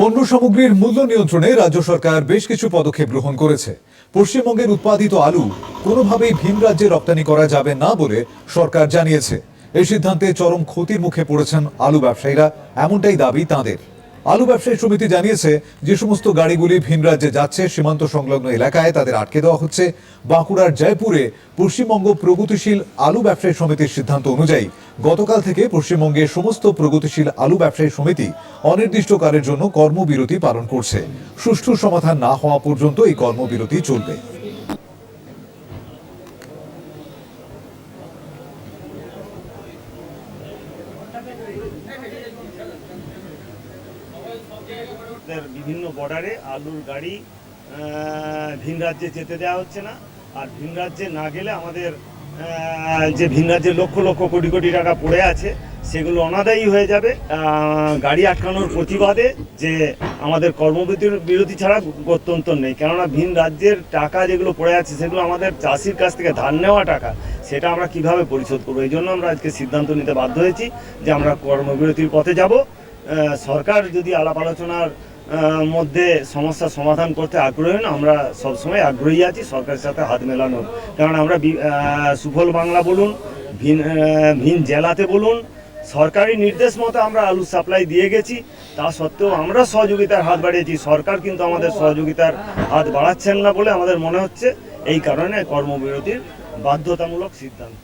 পণ্য সামগ্রীর মূল্য নিয়ন্ত্রণে রাজ্য সরকার বেশ কিছু পদক্ষেপ গ্রহণ করেছে। পশ্চিমবঙ্গের উৎপাদিত আলু কোনোভাবেই ভিন রাজ্যে রপ্তানি করা যাবে না বলে সরকার জানিয়েছে। এই সিদ্ধান্তে চরম ক্ষতির মুখে পড়েছেন আলু ব্যবসায়ীরা, এমনটাই দাবি তাঁদের। আলু ব্যবসায়ী সমিতি জানিয়েছে, যে সমস্ত গাড়িগুলি ভিন রাজ্যে যাচ্ছে, সীমান্ত সংলগ্ন এলাকায় তাদের আটকে দেওয়া হচ্ছে। বাঁকুড়ার জয়পুরে পশ্চিমবঙ্গ প্রগতিশীল আলু ব্যবসায়ী সমিতির সিদ্ধান্ত অনুযায়ী গতকাল থেকে পশ্চিমবঙ্গের সমস্ত প্রগতিশীল আলু ব্যবসায়ী সমিতি অনির্দিষ্টকালের জন্য কর্মবিরতি পালন করছে। সুষ্ঠু সমাধান না হওয়া পর্যন্ত এই কর্মবিরতি চলবে। আমাদের বিভিন্ন বর্ডারে আলুর গাড়ি ভিন রাজ্যে যেতে দেওয়া হচ্ছে না। আর ভিন রাজ্যে না গেলে আমাদের যে ভিন রাজ্যে লক্ষ লক্ষ কোটি কোটি টাকা পড়ে আছে, সেগুলো অনাদায়ী হয়ে যাবে। গাড়ি আটকানোর প্রতিবাদে যে আমাদের কর্মবিরতির বিরতি ছাড়া গত্যন্তর নেই। কেননা ভিন রাজ্যের টাকা যেগুলো পড়ে আছে, সেগুলো আমাদের চাষির কাছ থেকে ধার নেওয়া টাকা, সেটা আমরা কীভাবে পরিশোধ করব? এই জন্য আমরা আজকে সিদ্ধান্ত নিতে বাধ্য হয়েছি যে আমরা কর্মবিরতির পথে যাব। সরকার যদি আলাপ আলোচনার মধ্যে সমস্যার সমাধান করতে আগ্রহী না, আমরা সবসময় আগ্রহী আছি সরকারের সাথে হাত মেলানোর। কারণ আমরা সুফল বাংলা বলুন, ভিন ভিন জেলাতে বলুন, সরকারি নির্দেশ মতো আমরা আলু সাপ্লাই দিয়ে গেছি। তা সত্ত্বেও আমরা সহযোগিতার হাত বাড়িয়েছি, সরকার কিন্তু আমাদের সহযোগিতার হাত বাড়াচ্ছেন না বলে আমাদের মনে হচ্ছে। এই কারণে কর্মবিরতির বাধ্যতামূলক সিদ্ধান্ত।